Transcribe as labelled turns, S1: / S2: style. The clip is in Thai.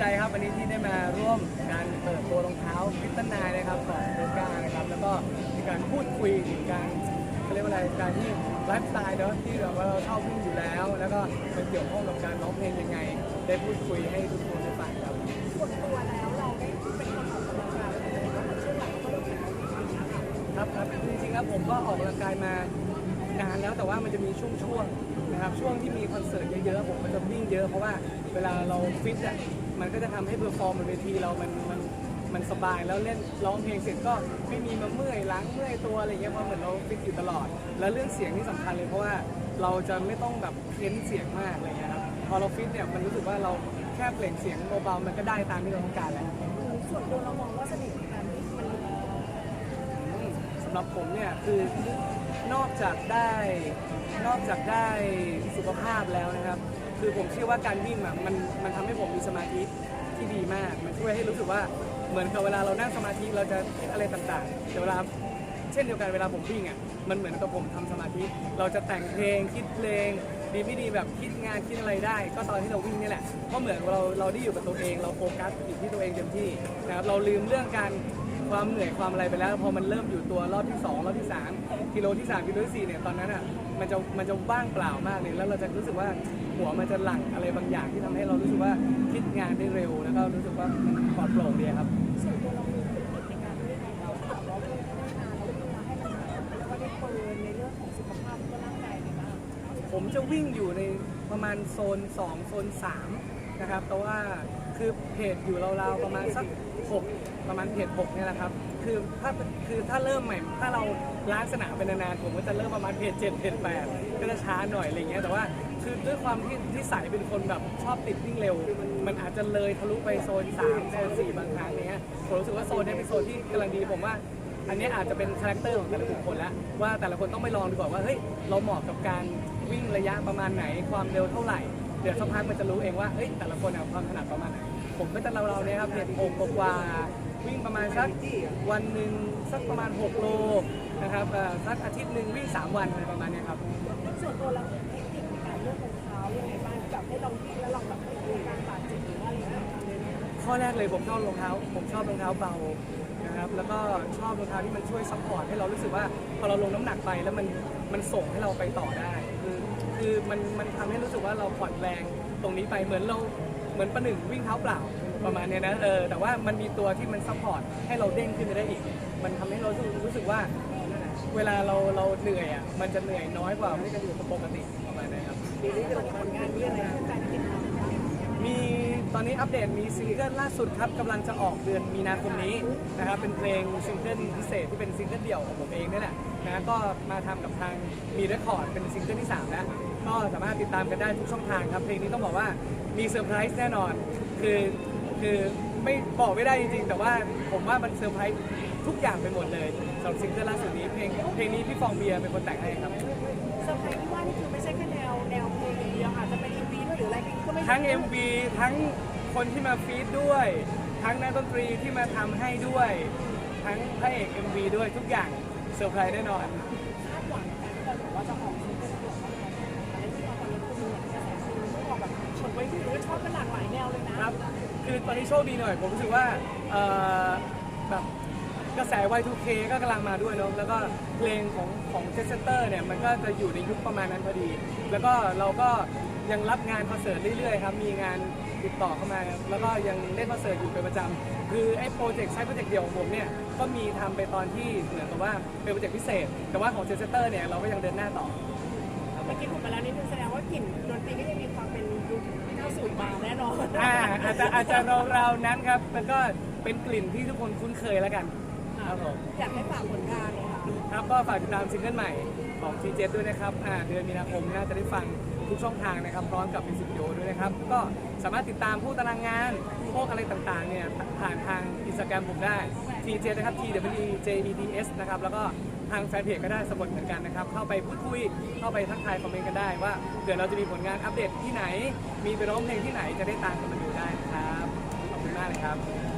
S1: ครับก็ดีใจครับวันนี้ที่ได้มาร่วมการเปิดตัวรองเท้าฟิตตันนายนะครับของโดก้านะครับแล้วก็มีการพูดคุยถึงการเขาเรียกว่าอะไรการที่ไลฟ์สไตล์เนาะที่แบบว่าเราชอบวิ่งอยู่แล้ว แล้วก็มันเกี่ยวข้องกับการร้องเพลงยังไง ได้พูดคุยให้ทุกคนได้ฟังครับ
S2: ส่วนตัวแล้วเราได้เป็นคนออกกำลังกายแต่ว่าช่วงหลังก็เริ่มหันมาวิ่งนะคะ
S1: ครับครับจริงๆแล้วผมก็ออกกำลังกายมานานแล้วแต่ว่ามันจะมีช่วงๆนะครับ ช่วงที่มีคอนเสิร์ตเยอะๆผมก็จะวิ่งเยอะเพราะว่าเวลาเราฟิตอะมันก็จะทำให้เพอร์ฟอร์มบนเวทีเรามันมันมันสบายแล้วเล่นร้องเพลงเสร็จก็ไม่มีมาเมื่อยหล้างเมื่อยตัวอะไรเงี้ยเพราะเหมือนเราฟิตอยู่ตลอด แล้วเรื่องเสียงนี่สำคัญเลยเพราะว่าเราจะไม่ต้องแบบเค้นเสียงมากอะไรเงี้ยครับพอเราฟิตเนี่ยมันรู้สึกว่าเราแค่เปล่งเสียงเบาๆมันก็ได้ตามที่เราต้องการแล้ว
S2: ส่วนตัวเรามองว่าเสน่ห์ของการวิ่งมัน
S1: สำหรับผมเนี่ยคือนอก จากได้นอกจากได้สุขภาพแล้วนะครับ คือผมเชื่อว่าการวิ่งอะมันมันทำให้ผมมีสมาธิที่ดีมาก มันช่วยให้รู้สึกว่าเหมือนกับเวลาเรานั่งสมาธิเราจะคิดอะไรต่างๆแต่เวลาเช่นเดียวกันเวลาผมวิ่งอะมันเหมือนกับผมทำสมาธิ เราจะแต่งเพลงคิดเพลง ดีไม่ดีแบบคิดงานคิดอะไรได้ ก็ตอนที่เราวิ่งนี่แหละเพราะเหมือนเราเราได้อยู่กับตัวเอง เราโฟกัสอยู่ที่ตัวเองเต็มที่นะครับเราลืมเรื่องการ ความเหนื่อยความอะไรไปแล้ว พอมันเริ่มอยู่ตัวรอบที่ 2 รอบที่ 3 กิโลที่ 3 กิโลที่ 4 เนี่ย ตอนนั้นอะ มันจะมันจะว่างเปล่ามากเลย แล้วเราจะรู้สึกว่าหัวมันจะหลั่งอะไรบางอย่างที่ทำให้เรารู้สึกว่าคิดงานได้เร็ว แล้วก็รู้สึกว่าปลอดโปร่งดีครับ
S2: ส่วนตัวเรามีเป็นในการวิ่งของเราค่ะเราวิ่งได้นานเราวิ่งมาให้มันนานแล้วก็ได้เปิดในเรื่องของสุขภาพก็ร่างกายดีมาก
S1: ผมจะวิ่งอยู่ในประมาณโซน 2 โซน 3 นะครับ แต่ว่า คือเพจอยู่ราวๆประมาณสัก6ประมาณเพจ6เนี่ยแหละครับคือถ้าคือถ้าเริ่มใหม่ ถ้าเราล้างสนามเป็นนานๆผมก็จะเริ่มประมาณเพจ7เพจ8ก็จะช้าหน่อยอะไรเงี้ยแต่ว่าคือด้วยความที่ที่ใสยเป็นคนแบบชอบติดวิ่งเร็ว มันอาจจะเลยทะลุไปโซน3โซน4บางครั้งเนี้ยผมรู้สึกว่าโซนนี้เป็นโซนที่กำลังดีผมว่าอันนี้อาจจะเป็นคาแรคเตอร์ของแต่ละบุคคลแล้วว่าแต่ละคนต้องไปลองดีกว่าว่าเฮ้ยเราเหมาะกับการวิ่งระยะประมาณไหนความเร็วเท่าไหร่ เดี๋ยวสักพักมันจะรู้เองว่าเฮ้ยแต่ละคนเอาความถนัดประมาณไหน ผมก็จะเราเราๆเนี่ยครับเพจโกกว่าวิ่งประมาณสักวันหนึ่งสักประมาณ 6 โลนะครับเอ่อสักอาทิตย์หนึ่งวิ่ง 3 วันอะไรประมาณเนี้ยครับ
S2: ส่วนตัวเราเทคนิคในการเลือกรองเท้ายังไงบ้างแบบให้เราวิ่งแล้วเราแบบไม่มีการบาดเจ็บหรือว่าอะไรอย่างเงี้ย
S1: ข้อแรกเลยผมชอบรองเท้า ผมชอบรองเท้าเบานะครับแล้วก็ชอบรองเท้าที่มันช่วยซัพพอร์ตให้เรารู้สึกว่าพอเราลงน้ำหนักไปแล้วมันมันส่งให้เราไปต่อได้ คือคือมันมันทำให้รู้สึกว่าเราผ่อนแรงตรงนี้ไปเหมือนเรา เหมือนประหนึ่งวิ่งเท้าเปล่าประมาณเนี้ยนะเออแต่ว่ามันมีตัวที่มันซัพพอร์ตให้เราเด้งขึ้นไปได้อีก มันทำให้เรารู้สึกรู้สึกว่า เวลาเราเราเหนื่อยอะมันจะเหนื่อยน้อยกว่าไม่ได้อยู่ปกติประมาณนี้ครับ
S2: ปีนี้เดี๋ยวผลงานมีอะไรให้ มี
S1: ตอนนี้อัปเดตมีซิงเกิลล่าสุดครับกำลังจะออกเดือนมีนาคมนี้นะครับเป็นเพลงซิงเกิลพิเศษที่เป็นซิงเกิลเดี่ยวของผมเองนี่แหละนะก็มาทำกับทางมีเรคคอร์ดเป็นซิงเกิลที่3แล้วก็สามารถติดตามกันได้ทุกช่องทางครับเพลงนี้ต้องบอกว่ามีเซอร์ไพรส์แน่นอน คือคือไม่บอกไม่ได้จริงๆ แต่ว่าผมว่ามันเซอร์ไพรส์ทุกอย่างไปหมดเลยสำหรับซิงเกิลล่าสุดนี้เพลงเพลงนี้พี่ฟองเบียร์เป็นคนแต่งให้ครับ
S2: เซอร์ไพรส์ที่ว่านี่คือไม่ใช่แค่แนวแนวเพลงอย่างเดียวอาจจะเป็น
S1: ทั้ง MV ทั้งคนที่มาฟีดด้วย ทั้งนักดนตรีที่มาทำให้ด้วย ทั้งพระเอก MV ด้วยทุกอย่างเซอร์ไพรส์แน่นอน
S2: คาดหวังกันแต่บอกว่าจะออกซิงเกิลเดี่ยวบ้างไหมอะไรที่เราตอนนี้คือมีกระแสซีรีส์ออกแบบชนไว้ที่ก็ชอบกันหลากหลายแนวเลยนะ ครับ
S1: คือตอนนี้โชคดีหน่อย ผมรู้สึกว่าเอ่อแบบกระแส Y2K ก็กำลังมาด้วยเนาะแล้วก็เพลงของของเจสเตอร์เนี่ย มันก็จะอยู่ในยุคประมาณนั้นพอดี แล้วก็เราก็ ยังรับงานคอนเสิร์ตเรื่อยๆครับมีงานติดต่อเข้ามาแล้วก็ยังเล่นคอนเสิร์ตอยู่เป็นประจำคือไอ้โปรเจกต์ใช้โปรเจกต์เดี่ยวของผมเนี่ยก็มีทำไปตอนที่เหมือนกับว่าเป็นโปรเจกต์พิเศษ แต่ว่าของเจสเตอร์เนี่ยเราก็ยังเดินหน้าต่อ
S2: เมื่อกี้ผมไปแล้วนิดนึงแสดงว่ากลิ่นดนตรีก็ยังมีความเป็นยุค90มาแน่นอน
S1: อ่าอาจจะอาจจะราวๆนั้นครับมันก็เป็นกลิ่นที่ทุกคนคุ้นเคยแล้วกันครับผม
S2: อยากให้ฝากผลงานเลยค่ะ
S1: ครับก็ฝากติดตามซิงเกิลใหม่ของ t ีเด้วยนะครับอ่าเดือนมีนาคมน่าจะได้ฟัง ทุกช่องทางนะครับพร้อมกับมิวสิกวิดีโอด้วยนะครับ ก็สามารถติดตามผู้ตารางงานพวกอะไรต่างๆเนี่ยผ่านทางอินสตาแกรมผมได้ t j นะครับ t w e j e d s นะครับแล้วก็ทางแฟนเพจก็ได้สะกดเหมือนกันนะครับ เข้าไปพูดคุย เข้าไปทักทายคอมเมนต์กันได้ว่าเผื่อเราจะมีผลงานอัปเดตที่ไหน มีไปร้องเพลงที่ไหนจะได้ตามกันมาดูได้นะครับ ขอบคุณมากเลยครับ